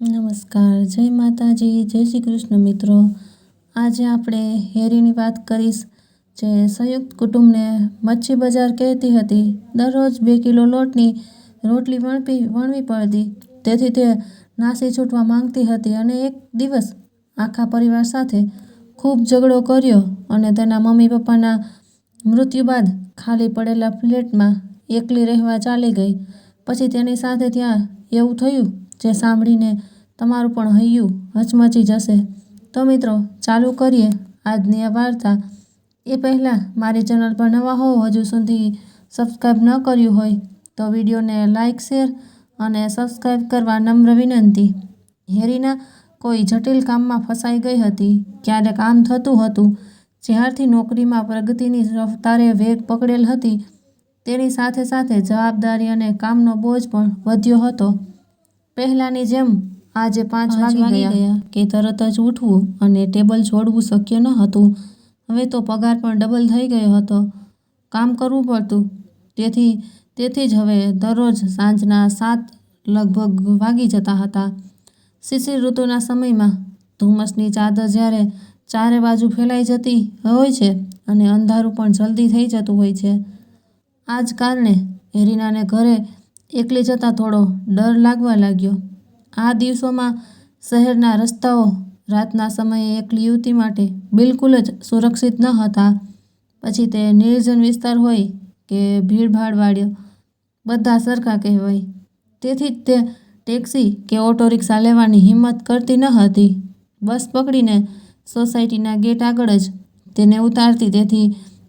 નમસ્કાર, જય માતાજી, જય શ્રી કૃષ્ણ મિત્રો. આજે આપણે હેરીની વાત કરીશ જે સંયુક્ત કુટુંબને મચ્છી બજાર કહેતી હતી. દરરોજ બે કિલો લોટની રોટલી વણપી, વણવી પડતી. તેથી તે નાસી છૂટવા માંગતી હતી અને એક દિવસ આખા પરિવાર સાથે ખૂબ ઝઘડો કર્યો અને તેના મમ્મી પપ્પાના મૃત્યુ બાદ ખાલી પડેલા ફ્લેટમાં એકલી રહેવા ચાલી ગઈ. પછી તેની સાથે ત્યાં એવું થયું જે સાંભળીને તમારું પણ હૈયું હચમચી જશે. તો મિત્રો, ચાલુ કરીએ આજની આ વાર્તા. એ પહેલાં મારી ચેનલ પર નવા હોવ હજુ સુધી સબસ્ક્રાઈબ ન કર્યું હોય, તો વિડીયોને લાઇક, શેર અને સબસ્ક્રાઈબ કરવા નમ્ર વિનંતી. હેરીના કોઈ જટિલ કામમાં ફસાઈ ગઈ હતી, ક્યારેક આમ થતું હતું, જ્યારથી નોકરીમાં પ્રગતિની રફતારે વેગ પકડેલ હતી, તેની સાથે સાથે જવાબદારી અને કામનો બોજ પણ વધ્યો હતો. પહેલાંની જેમ આજે પાંચ વાગી ગયા. કે તરત જ ઉઠવું અને ટેબલ છોડવું શક્ય ન હતું. હવે તો પગાર પણ ડબલ થઈ ગયો હતો. કામ કરવું પડતું. તેથી તેથી જ હવે દરરોજ સાંજના સાત લગભગ વાગી જતા હતા. શિશિર ઋતુના સમયમાં ધુમ્મસની ચાદર જ્યારે ચારે બાજુ ફેલાઈ જતી હોય છે અને અંધારું પણ જલ્દી થઈ જતું હોય છે. આ જ કારણે એરિનાને ઘરે એકલી જતાં થોડો ડર લાગવા લાગ્યો. આ દિવસોમાં શહેરના રસ્તાઓ રાતના સમયે એકલી યુવતી માટે બિલકુલ જ સુરક્ષિત ન હતા. પછી તે નિર્જન વિસ્તાર હોય કે ભીડભાડવાળ્યો બધા સરખા કહેવાય. તેથી જ તે ટેક્સી કે ઓટો રિક્ષા લેવાની હિંમત કરતી ન હતી. બસ પકડીને સોસાયટીના ગેટ આગળ જ તેને ઉતારતી તેથી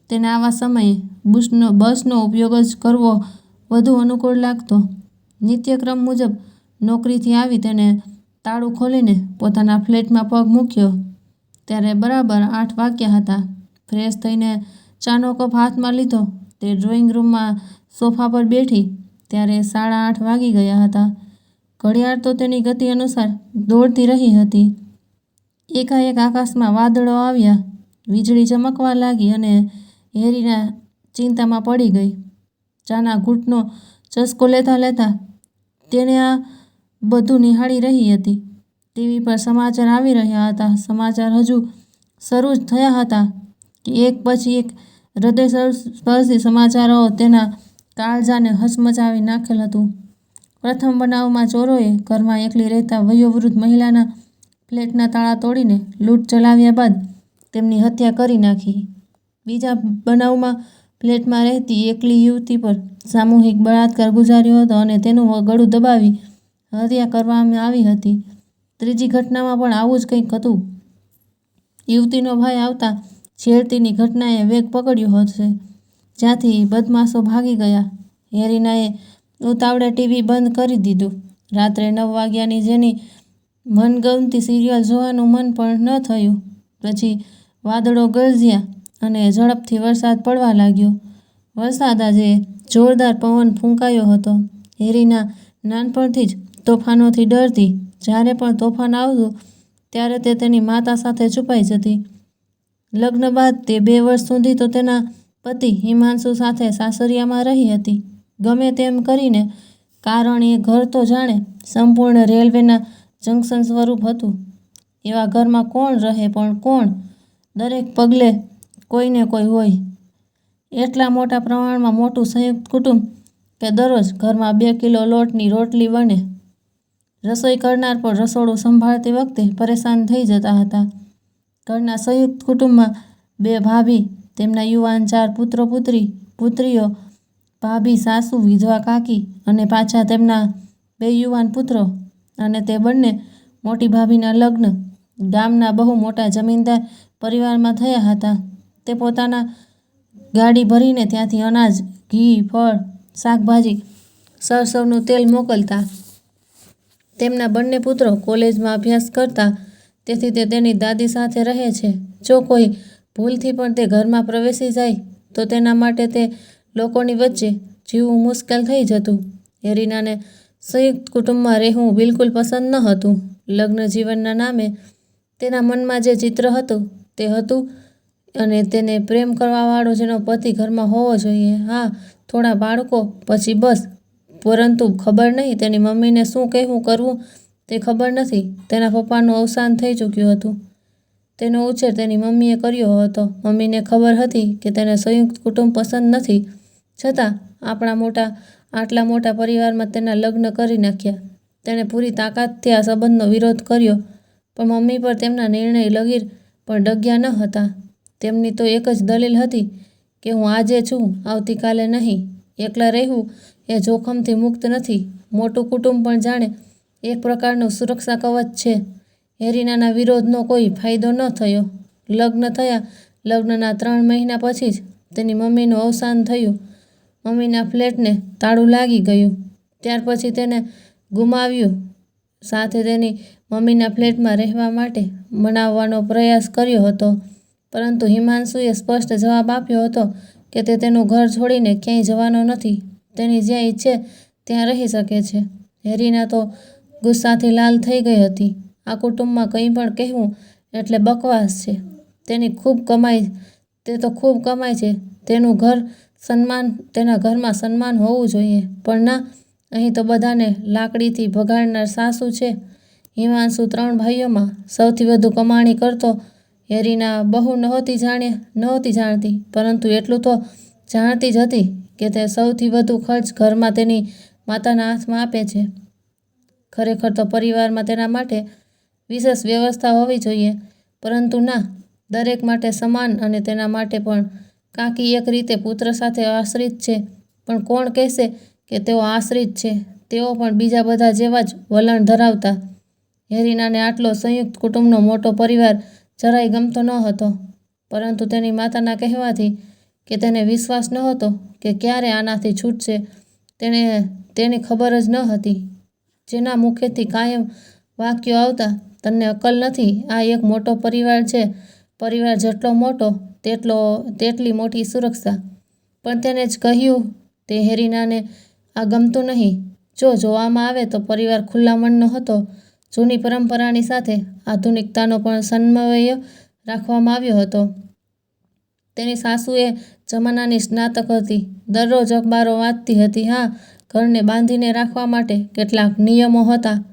તેને આવા સમયે બુસનો, બસનો ઉપયોગ જ કરવો વધુ અનુકૂળ લાગતો. નિત્યક્રમ મુજબ નોકરીથી આવી તેને તાળું ખોલીને પોતાના ફ્લેટમાં પગ મૂક્યો. ત્યારે બરાબર આઠ વાગ્યા હતા. ફ્રેશ થઈને ચાનો કપ હાથમાં લીધો. તે ડ્રોઈંગ રૂમમાં સોફા પર બેઠી ત્યારે સાડા આઠ વાગી ગયા હતા. ઘડિયાળ તો તેની ગતિ અનુસાર દોડતી રહી હતી. એકાએક આકાશમાં વાદળો આવ્યા. વીજળી ચમકવા લાગી અને હેરીના ચિંતામાં પડી ગઈ. ચાના ઘૂંટનો ચસ્કો લેતા લેતા તેણે આ બધું નિહાળી રહી હતી. ટીવી પર સમાચાર આવી રહ્યા હતા. સમાચાર હજુ શરૂ જ થયા હતા કે એક પછી એક હૃદય સ્પર્શી સમાચારો તેના કાળજાને હચમચાવી નાખેલ હતું. પ્રથમ બનાવમાં ચોરોએ ઘરમાં એકલી રહેતા વયોવૃદ્ધ મહિલાના ફ્લેટના તાળા તોડીને લૂંટ ચલાવ્યા બાદ તેમની હત્યા કરી નાખી. બીજા બનાવમાં ફ્લેટમાં રહેતી એકલી યુવતી પર સામૂહિક બળાત્કાર ગુજાર્યો હતો અને તેનું ગળું દબાવી હત્યા કરવામાં આવી હતી. ત્રીજી ઘટનામાં પણ આવું જ કંઈક હતું. યુવતીનો ભાઈ આવતા છેડતીની ઘટનાએ વેગ પકડ્યો હશે, જ્યાંથી બદમાશો ભાગી ગયા. હેરીનાએ ઉતાવળે ટીવી બંધ કરી દીધું. રાત્રે નવ વાગ્યાની જેની મનગમતી સિરિયલ જોવાનું મન પણ ન થયું. પછી વાદળો ગરજ્યા. અને ઝડપથી વરસાદ પડવા લાગ્યો. વરસાદ આજે જોરદાર પવન ફૂંકાયો હતો. હેરીના નાનપણથી જ તોફાનોથી ડરતી, જ્યારે પણ તોફાન આવતું, ત્યારે તે તેની માતા સાથે છુપાઈ જતી. લગ્ન બાદ તે બે વર્ષ સુધી તો તેના પતિ હિમાંશુ સાથે સાસરિયામાં રહી હતી. ગમે તેમ કરીને કારણ એ ઘર તો જાણે સંપૂર્ણ રેલવેના જંકશન સ્વરૂપ હતું. એવા ઘરમાં કોણ રહે, પણ કોણ? દરેક પગલે કોઈને કોઈ હોય. એટલા મોટા પ્રમાણમાં મોટું સંયુક્ત કુટુંબ કે દરરોજ ઘરમાં બે કિલો લોટની રોટલી બને. રસોઈ કરનાર પણ રસોડું સંભાળતી વખતે પરેશાન થઈ જતા હતા. ઘરના સંયુક્ત કુટુંબમાં બે ભાભી, તેમના યુવાન ચાર પુત્રો પુત્રી પુત્રીઓ, ભાભી, સાસુ, વિધવા, કાકી અને પાછા તેમના બે યુવાન પુત્રો અને તે બંને મોટી ભાભીના લગ્ન ગામના બહુ મોટા જમીનદાર પરિવારમાં થયા હતા. તે પોતાના ગાડી ભરીને ત્યાંથી અનાજ, ઘી, ફળ, શાકભાજી, સરસવનું તેલ મોકલતા. તેમના બંને પુત્રો કોલેજમાં અભ્યાસ કરતા, તેથી તે તેની દાદી સાથે રહે છે. જો કોઈ ભૂલથી પણ તે ઘરમાં પ્રવેશી જાય, તો તેના માટે તે લોકોની વચ્ચે જીવવું મુશ્કેલ થઈ જતું. હેરીનાને સંયુક્ત કુટુંબમાં રહેવું બિલકુલ પસંદ ન હતું. લગ્ન જીવનના નામે તેના મનમાં જે ચિત્ર હતું, તે હતું અને તેને પ્રેમ કરવાવાળો જેનો પતિ ઘરમાં હોવો જોઈએ. હા, થોડા બાળકો પછી બસ. પરંતુ ખબર નહીં તેની મમ્મીને શું કહેવું કરવું તે ખબર નથી. તેના પપ્પાનું અવસાન થઈ ચૂક્યું હતું. તેનો ઉછેર તેની મમ્મીએ કર્યો હતો. મમ્મીને ખબર હતી કે તેને સંયુક્ત કુટુંબ પસંદ નથી. છતાં, આપણા મોટા, આટલા મોટા પરિવારમાં તેના લગ્ન કરી નાખ્યા. તેણે પૂરી તાકાતથી આ સંબંધનો વિરોધ કર્યો. પણ મમ્મી પર તેમના નિર્ણય લગીર પણ ડગ્યા ન હતા. તેમની તો એક જ દલીલ હતી કે હું આજે છું, આવતીકાલે નહીં. એકલા રહેવું એ જોખમથી મુક્ત નથી. મોટું કુટુંબ પણ જાણે એક પ્રકારનું સુરક્ષા કવચ છે. હેરીનાના વિરોધનો કોઈ ફાયદો ન થયો. લગ્ન થયા, લગ્નના ત્રણ મહિના પછી જ તેની મમ્મીનું અવસાન થયું. મમ્મીના ફ્લેટને તાળું લાગી ગયું. ત્યાર પછી તેને ગુમાવ્યું. સાથે તેની મમ્મીના ફ્લેટમાં રહેવા માટે મનાવવાનો પ્રયાસ કર્યો હતો. પરંતુ હિમાંશુએ સ્પષ્ટ જવાબ આપ્યો હતો કે તે તેનું ઘર છોડીને ક્યાંય જવાનો નથી. તેની જ્યાં ઈચ્છે ત્યાં રહી શકે છે. હેરીના તો ગુસ્સાથી લાલ થઈ ગઈ હતી. આ કુટુંબમાં કંઈ પણ કહેવું એટલે બકવાસ છે. તેની ખૂબ કમાઈ, તે તો ખૂબ કમાય છે. તેનું ઘર સન્માન, તેના ઘરમાં સન્માન હોવું જોઈએ. પણ ના, અહીં તો બધાને લાકડીથી ભગાડનાર સાસુ છે. હિમાંશુ ત્રણ ભાઈઓમાં સૌથી વધુ કમાણી કરતો હેરીના બહુ નહોતી જાણે, નહોતી જાણતી, પરંતુ એટલું તો જાણતી જ હતી કે તે સૌથી વધુ ખર્ચ ઘરમાં તેની માતાના હાથમાં આપે છે. ખરેખર તો પરિવારમાં તેના માટે વિશેષ વ્યવસ્થા હોવી જોઈએ, પરંતુ ના, દરેક માટે સમાન અને તેના માટે પણ કાકી એક રીતે પુત્ર સાથે આશ્રિત છે. પણ કોણ કહેશે કે તેઓ આશ્રિત છે? તેઓ પણ બીજા બધા જેવા જ વલણ ધરાવતા. હેરીનાને આટલો સંયુક્ત કુટુંબનો મોટો પરિવાર જરાય ગમતો ન હતો. પરંતુ તેની માતાના કહેવાથી કે તેને વિશ્વાસ ન હતો કે ક્યારે આનાથી છૂટશે તેને તેની ખબર જ ન હતી. જેના મુખેથી કાયમ વાક્યો આવતા, તને અકલ નથી, આ એક મોટો પરિવાર છે. પરિવાર જેટલો મોટો, તેટલો, તેટલી મોટી સુરક્ષા. પણ તેને જ કહ્યું, તે હેરીનાને આ ગમતું નહીં. જો જોવામાં આવે તો પરિવાર ખુલ્લા મનનો હતો. જૂની પરંપરાની સાથે આધુનિકતાનો પણ સમન્વય રાખવામાં આવ્યો હતો. તેની સાસુએ જમાનાની સ્નાતક હતી. દરરોજ અખબારો વાંચતી હતી. હા, ઘરને બાંધીને રાખવા માટે કેટલાક નિયમો હતા.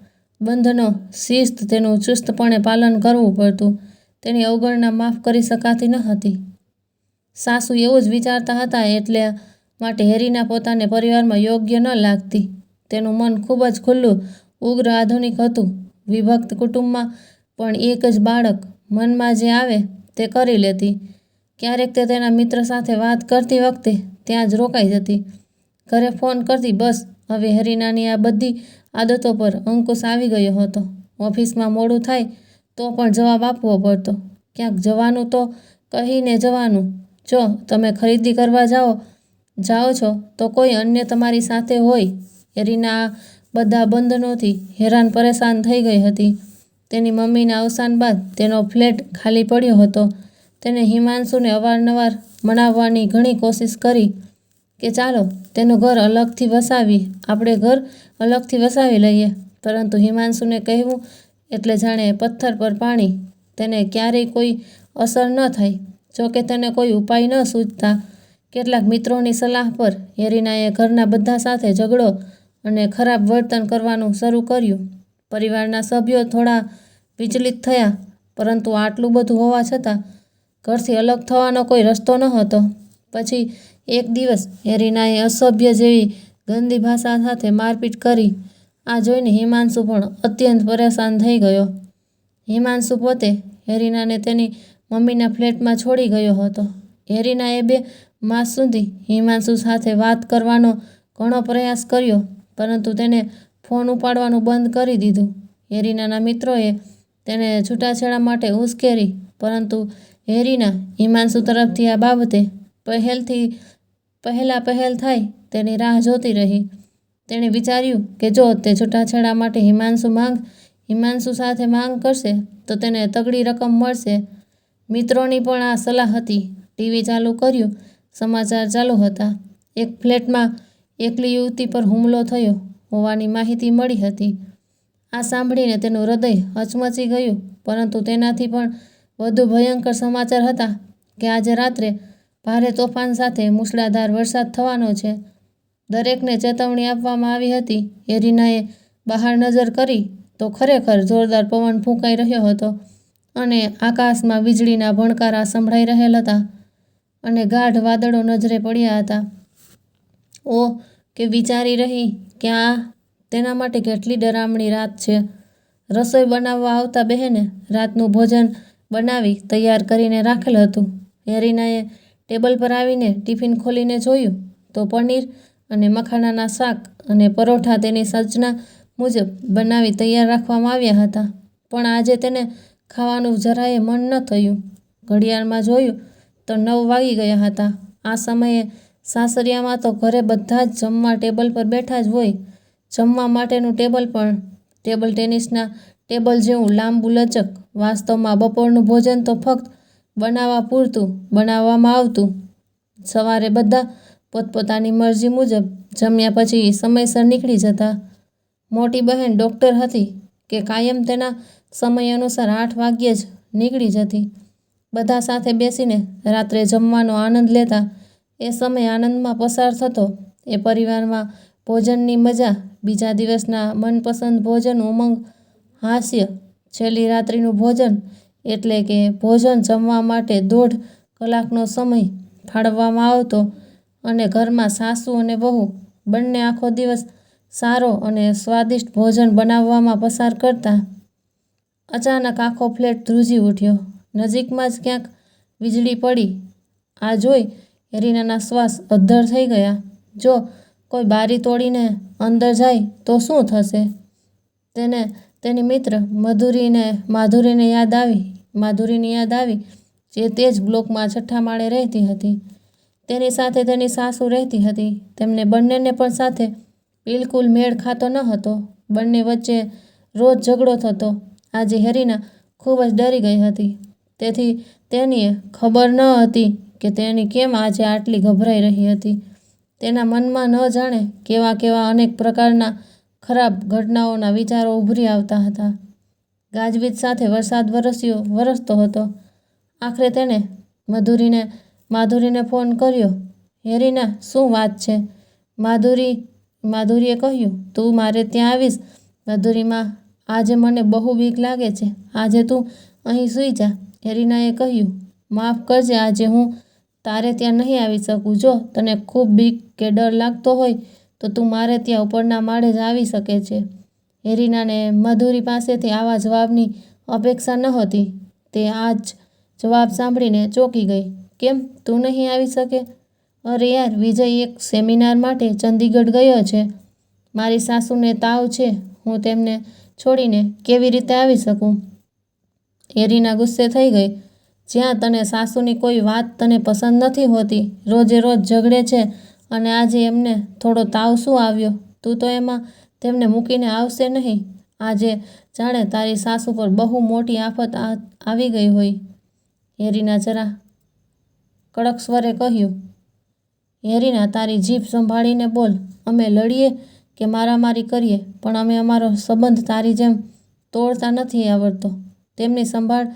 બંધનો શિસ્ત તેનું ચુસ્તપણે પાલન કરવું પડતું. તેની અવગણના માફ કરી શકાતી ન હતી. સાસુ એવું જ વિચારતા હતા એટલે માટે હેરીના પોતાને પરિવારમાં યોગ્ય ન લાગતી. તેનું મન ખૂબ જ ખુલ્લું, ઉગ્ર, આધુનિક હતું. વિભક્ત કુટુંબમાં પણ એક જ બાળક મનમાં જે આવે તે કરી લેતી. ક્યારેક તે તેના મિત્ર સાથે વાત કરતી વખતે ત્યાં જ રોકાઈ જતી. ઘરે ફોન કરતી બસ, હવે હરીનાની આ બધી આદતો પર અંકુશ આવી ગયો હતો. ઓફિસમાં મોડું થાય તો પણ જવાબ આપવો પડતો. ક્યાંક જવાનું તો કહીને જવાનું. જો તમે ખરીદી કરવા જાઓ જાઓ છો તો કોઈ અન્ય તમારી સાથે હોય. હેરીના બધા બંધનોથી હેરાન પરેશાન થઈ ગઈ હતી. તેની મમ્મીના અવસાન બાદ તેનો ફ્લેટ ખાલી પડ્યો હતો. તેને હિમાંશુને અવારનવાર મનાવવાની ઘણી કોશિશ કરી કે ચાલો તેનું ઘર અલગથી વસાવી, આપણે ઘર અલગથી વસાવી લઈએ. પરંતુ હિમાંશુને કહેવું એટલે જાણે પથ્થર પર પાણી તેને ક્યારેય કોઈ અસર ન થાય જોકે તેને કોઈ ઉપાય ન સૂચતા કેટલાક મિત્રોની સલાહ પર હેરીનાએ ઘરના બધા સાથે ઝઘડો અને ખરાબ વર્તન કરવાનું શરૂ કર્યું. પરિવારના સભ્યો થોડા વિચલિત થયા, પરંતુ આટલું બધું હોવા છતાં ઘરથી અલગ થવાનો કોઈ રસ્તો ન હતો પછી એક દિવસ હેરીનાએ અસભ્ય જેવી ગંદી ભાષા સાથે મારપીટ કરી. આ જોઈને હિમાંશુ પણ અત્યંત પરેશાન થઈ ગયો. હિમાંશુ પોતે હેરીનાને તેની મમ્મીના ફ્લેટમાં છોડી ગયો હતો. હેરીનાએ બે માસ સુધી હિમાંશુ સાથે વાત કરવાનો ઘણો પ્રયાસ કર્યો. પરંતુ તેને ફોન ઉપાડવાનું બંધ કરી દીધું. હેરીનાના મિત્રોએ તેને છૂટાછેડા માટે ઉશ્કેરી પરંતુ હેરીના હિમાંશુ તરફથી આ બાબતે પહેલથી પહેલાં પહેલ થાય તેની રાહ જોતી રહી. તેણે વિચાર્યું કે જો તે છૂટાછેડા માટે હિમાંશુ માંગ, હિમાંશુ સાથે માંગ કરશે, તો તેને તગડી રકમ મળશે. મિત્રોની પણ આ સલાહ હતી. ટીવી ચાલુ કર્યું, સમાચાર ચાલુ હતા. એક ફ્લેટમાં એકલી યુવતી પર હુમલો થયો હોવાની માહિતી મળી હતી. આ સાંભળીને તેનું હૃદય હચમચી ગયું, પરંતુ તેનાથી પણ વધુ ભયંકર સમાચાર હતા કે આજે રાત્રે ભારે તોફાન સાથે મૂસળાધાર વરસાદ થવાનો છે. દરેકને ચેતવણી આપવામાં આવી હતી, એરિનાએ બહાર નજર કરી તો ખરેખર જોરદાર પવન ફૂંકાઈ રહ્યો હતો અને આકાશમાં વીજળીના ભણકારા સંભળાઈ રહેલ હતા અને ગાઢ વાદળો નજરે પડ્યા હતા. ઓ કે વિચારી રહી કે આ તેના માટે કેટલી ડરામણી રાત છે. રસોઈ બનાવવા આવતા બહેને રાતનું ભોજન બનાવી તૈયાર કરીને રાખેલ હતું. હેરીનાએ ટેબલ પર આવીને ટિફિન ખોલીને જોયું તો પનીર અને મખાણાના શાક અને પરોઠા તેની સજના મુજબ બનાવી તૈયાર રાખવામાં આવ્યા હતા. પણ આજે તેને ખાવાનું જરાય મન ન થયું. ઘડિયાળમાં જોયું તો નવ વાગી ગયા હતા. આ સમયે સાસરિયામાં તો ઘરે બધા જ જમવા ટેબલ પર બેઠા જ હોય. જમવા માટેનું ટેબલ પણ ટેબલ ટેનિસના ટેબલ જેવું લાંબુ લચક. વાસ્તવમાં બપોરનું ભોજન તો ફક્ત બનાવવા પૂરતું, બનાવવામાં આવતું. સવારે બધા પોતપોતાની મરજી મુજબ જમ્યા પછી સમયસર નીકળી જતા. મોટી બહેન ડૉક્ટર હતી કે કાયમ તેના સમય અનુસાર આઠ વાગ્યે જ નીકળી જતી. બધા સાથે બેસીને રાત્રે જમવાનો આનંદ લેતા એ સમય આનંદમાં પસાર થતો. એ પરિવારમાં ભોજનની મજા, બીજા દિવસના મનપસંદ ભોજન, ઉમંગ, હાસ્ય, છેલ્લી રાત્રિનું ભોજન, એટલે કે ભોજન જમવા માટે દોઢ કલાકનો સમય ફાળવવામાં આવતો અને ઘરમાં સાસુ અને વહુ બંને આખો દિવસ સારો અને સ્વાદિષ્ટ ભોજન બનાવવામાં પસાર કરતા. અચાનક આખો ફ્લેટ ધ્રુજી ઉઠ્યો. નજીકમાં જ ક્યાંક વીજળી પડી. આ જોઈ હેરીનાના શ્વાસ અદ્ધર થઈ ગયા. જો કોઈ બારી તોડીને અંદર જાય તો શું થશે? તેને તેની મિત્ર મધુરીને માધુરીને યાદ આવી, માધુરીની યાદ આવી જે તે જ બ્લોકમાં છઠ્ઠા માળે રહેતી હતી. તેની સાથે તેની સાસુ રહેતી હતી. તેમને બંનેને પણ સાથે બિલકુલ મેળ ખાતો ન હતો. બંને વચ્ચે રોજ ઝઘડો થતો. આજે હેરીના ખૂબ જ ડરી ગઈ હતી. તેથી તેનીએ ખબર ન હતી કે તેની કેમ આજે આટલી ગભરાઈ રહી હતી? તેના મનમાં ન જાણે કેવા કેવા અનેક પ્રકારના ખરાબ ઘટનાઓના વિચારો ઉભરી આવતા હતા. ગાજવીજ સાથે વરસાદ વરસ્યો, વરસતો હતો. આખરે તેણે મધુરીને, માધુરીને ફોન કર્યો, હેરીના, શું વાત છે? માધુરી, માધુરીએ કહ્યું, તું મારે ત્યાં આવીશ. મધુરીમાં આજે મને બહુ બીક લાગે છે. આજે તું અહીં સૂઈ જા. હેરીનાએ કહ્યું, માફ કરજે, આજે હું તારે ત્યાં નહીં આવી શકું. જો તને ખૂબ બીક કે ડર લાગતો હોય, તો તું મારે ત્યાં ઉપરના માળે જ આવી શકે છે. હેરીનાને મધુરી પાસેથી આવા જવાબની અપેક્ષા નહોતી તે આ જ જવાબ સાંભળીને ચોંકી ગઈ. કેમ? તું નહીં આવી શકે? અરે યાર, વિજય એક સેમિનાર માટે ચંદીગઢ ગયો છે. મારી સાસુને તાવ છે. હું તેમને છોડીને કેવી રીતે આવી શકું? એરીના ગુસ્સે થઈ ગઈ. જ્યાં તને સાસુની કોઈ વાત તને પસંદ નથી હોતી, રોજે રોજ ઝઘડે છે અને આજે એમને થોડો તાવ શું આવ્યો. તું તો એમાં તેમને મૂકીને આવશે નહીં. આજે જાણે તારી સાસુ પર બહુ મોટી આફત આવી ગઈ હોય. હેરીના જરા કડક સ્વરે કહ્યું, હેરીના, તારી જીભ સંભાળીને બોલ. અમે લડીએ કે મારામારી કરીએ, પણ અમે અમારો સંબંધ તારી જેમ તોડતા નથી આવડતો. તેમની સંભાળ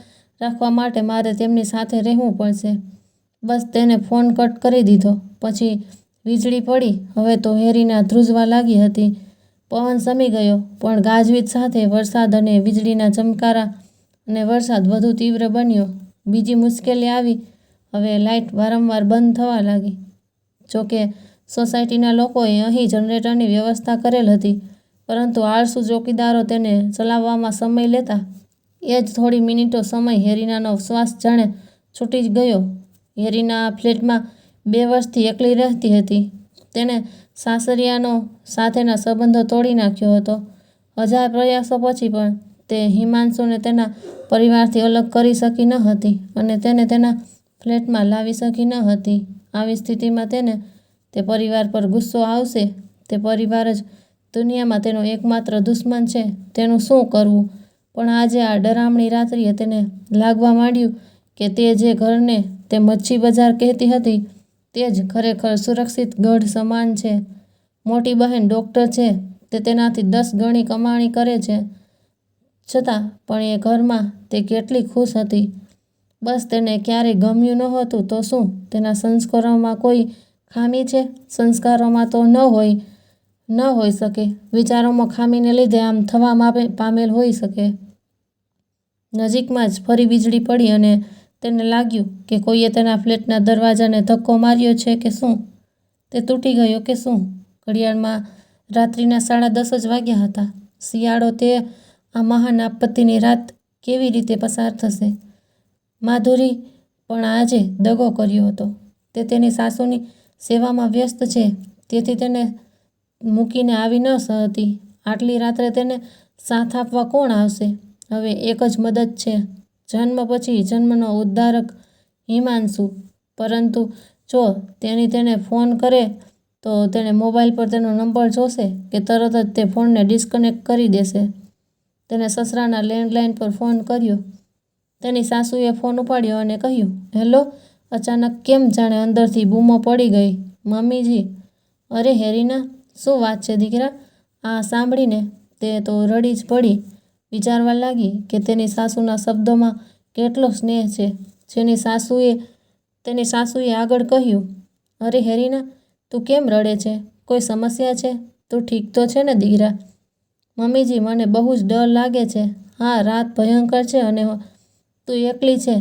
રાખવા માટે મારે તેમની સાથે રહેવું પડશે. બસ તેને ફોન કટ કરી દીધો. પછી વીજળી પડી. હવે તો હેરીના ધ્રુજવા લાગી હતી. પવન સમી ગયો, પણ ગાજવીજ સાથે વરસાદ અને વીજળીના ચમકારા અને વરસાદ વધુ તીવ્ર બન્યો. બીજી મુશ્કેલી આવી. હવે લાઇટ વારંવાર બંધ થવા લાગી. જોકે સોસાયટીના લોકોએ અહીં જનરેટરની વ્યવસ્થા કરેલ હતી, પરંતુ આળસુ ચોકીદારો તેને ચલાવવામાં સમય લેતા એ જ થોડી મિનિટો સમય હેરીનાનો શ્વાસ જાણે છૂટી જ ગયો. હેરીના ફ્લેટમાં બે વર્ષથી એકલી રહેતી હતી. તેણે સાસરિયાનો સાથેના સંબંધો તોડી નાખ્યો હતો. હજાર પ્રયાસો પછી પણ તે હિમાંશુને તેના પરિવારથી અલગ કરી શકી ન હતી અને તેને તેના ફ્લેટમાં લાવી શકી ન હતી. આવી સ્થિતિમાં તેને તે પરિવાર પર ગુસ્સો આવશે. તે પરિવાર જ દુનિયામાં તેનો એકમાત્ર દુશ્મન છે. તેનું શું કરવું? પણ આજે આ ડરામણી રાત્રિએ તેને લાગવા માંડ્યું કે તે જે ઘરને તે મચ્છી બજાર કહેતી હતી, તે જ ખરેખર સુરક્ષિત ગઢ સમાન છે. મોટી બહેન ડૉક્ટર છે, તે તેનાથી દસ ગણી કમાણી કરે છે. છતાં પણ એ ઘરમાં તે કેટલી ખુશ હતી. બસ તેને ક્યારેય ગમ્યું નહોતું તો શું તેના સંસ્કારોમાં કોઈ ખામી છે? સંસ્કારોમાં તો ન હોય ન હોઈ શકે. વિચારોમાં ખામીને લીધે આમ થવા પામેલ હોઈ શકે. નજીકમાં જ ફરી વીજળી પડી અને તેને લાગ્યું કે કોઈએ તેના ફ્લેટના દરવાજાને ધક્કો માર્યો છે કે શું? તે તૂટી ગયો કે શું? ઘડિયાળમાં રાત્રિના સાડા દસ જ વાગ્યા હતા. શિયાળો તે આ મહાન આપત્તિની રાત કેવી રીતે પસાર થશે? માધુરી પણ આજે દગો કર્યો હતો. તે તેની સાસુની સેવામાં વ્યસ્ત છે. તેથી તેને મૂકીને આવી ન હતી આટલી રાત્રે તેને સાથ આપવા કોણ આવશે? હવે એક જ મદદ છે. જન્મ પછી જન્મનો ઉદ્ધારક હિમાંશુ. પરંતુ જો તેની તેને ફોન કરે, તો તેણે મોબાઈલ પર તેનો નંબર જોશે કે તરત જ તે ફોનને ડિસ્કનેક્ટ કરી દેશે. તેને સસરાના લેન્ડલાઇન પર ફોન કર્યો. તેની સાસુએ ફોન ઉપાડ્યો અને કહ્યું, હેલો, અચાનક કેમ જાણે અંદરથી બૂમો પડી ગઈ? મમ્મીજી, અરે, હેરીના શું વાત છે દીકરા? આ સાંભળીને તે તો રડી જ પડી. વિચારવા લાગી કે તેની સાસુના શબ્દોમાં કેટલો સ્નેહ છે. જેની સાસુએ, તેની સાસુએ આગળ કહ્યું, અરે હેરીના, તું કેમ રડે છે? કોઈ સમસ્યા છે? તું ઠીક તો છે ને દીકરા? મમ્મીજી, મને બહુ જ ડર લાગે છે. હા, રાત ભયંકર છે અને તું એકલી છે.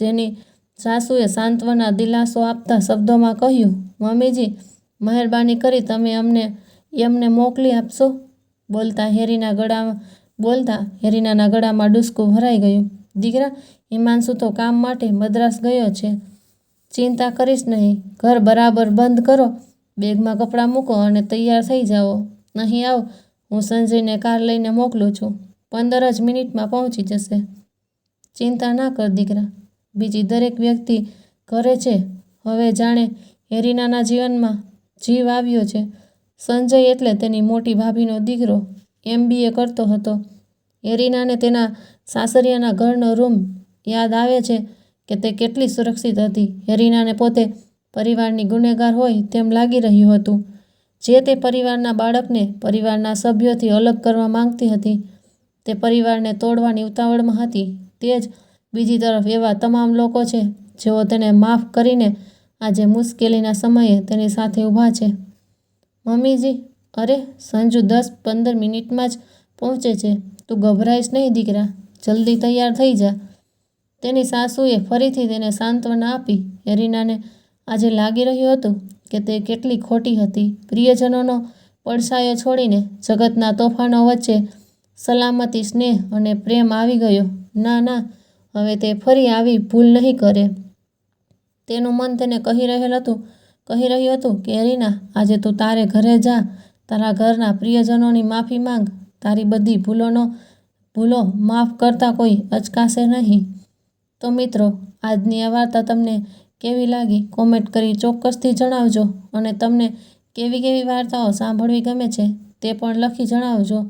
જેની સાસુએ સાંત્વના દિલાસો આપતા શબ્દોમાં કહ્યું, મમ્મીજી મહેરબાની કરી તમે અમને, એમને મોકલી આપશો? બોલતા હેરીના ગળામાં બોલતા હેરીનાના ગળામાં ડૂસકું ભરાઈ ગયું. દીકરા, હિમાંશુ તો કામ માટે મદ્રાસ ગયો છે. ચિંતા કરીશ નહીં. ઘર બરાબર બંધ કરો. બેગમાં કપડાં મૂકો અને તૈયાર થઈ જાઓ. નહીં આવો. હું સંજયને કાર લઈને મોકલું છું. પંદર જ મિનિટમાં પહોંચી જશે. ચિંતા ના કર દીકરા. બીજી દરેક વ્યક્તિ કરે છે. હવે જાણે હેરીનાના જીવનમાં જીવ આવ્યો છે. સંજય એટલે તેની મોટી ભાભીનો દીકરો એમબીએ કરતો હતો. એરિનાને તેના સાસરિયાના ઘરનો રૂમ યાદ આવે છે કે તે કેટલી સુરક્ષિત હતી. એરિનાને પોતે પરિવારની ગુનેગાર હોય તેમ લાગી રહ્યું હતું. જે તે પરિવારના બાળકને પરિવારના સભ્યોથી અલગ કરવા માંગતી હતી, તે પરિવારને તોડવાની ઉતાવળમાં હતી. તે જ બીજી તરફ એવા તમામ લોકો છે જેઓ તેને માફ કરીને આજે મુશ્કેલીના સમયે તેની સાથે ઊભા છે. મમ્મીજી, અરે, સંજુ દસ પંદર મિનિટમાં જ પહોંચે છે. તું ગભરાઈશ નહીં, દીકરા. જલ્દી તૈયાર થઈ જા. તેની સાસુએ ફરીથી તેને સાંત્વના આપી. એરિનાને આજે લાગી રહ્યું હતું કે તે કેટલી ખોટી હતી. પ્રિયજનોનો પડછાયો છોડીને જગતના તોફાનો વચ્ચે સલામતી, સ્નેહ અને પ્રેમ આવી ગયો. ના ના, હવે તે ફરી આવી ભૂલ નહીં કરે. તેનું મન તેને કહી રહેલ હતું, કહી રહ્યું હતું કે રીના આજે તું તારે ઘરે જા, તારા ઘરના પ્રિયજનોની માફી માંગ, તારી બધી ભૂલોનો, ભૂલો માફ કરતા કોઈ અચકાશે નહીં. તો મિત્રો, આજની આ વાર્તા તમને કેવી લાગી? કોમેન્ટ કરી ચોક્કસથી જણાવજો અને તમને કેવી કેવી વાર્તાઓ સાંભળવી ગમે છે તે પણ લખી જણાવજો.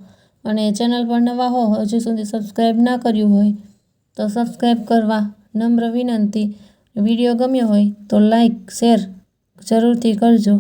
અને ચેનલ પર નવા હો, હજુ સુધી સબસ્ક્રાઈબ ના કર્યું હોય, તો સબસ્ક્રાઈબ કરવા નમ્ર વિનંતી. વીડિયો ગમ્યો હોય તો લાઈક શેર જરૂરથી કરજો.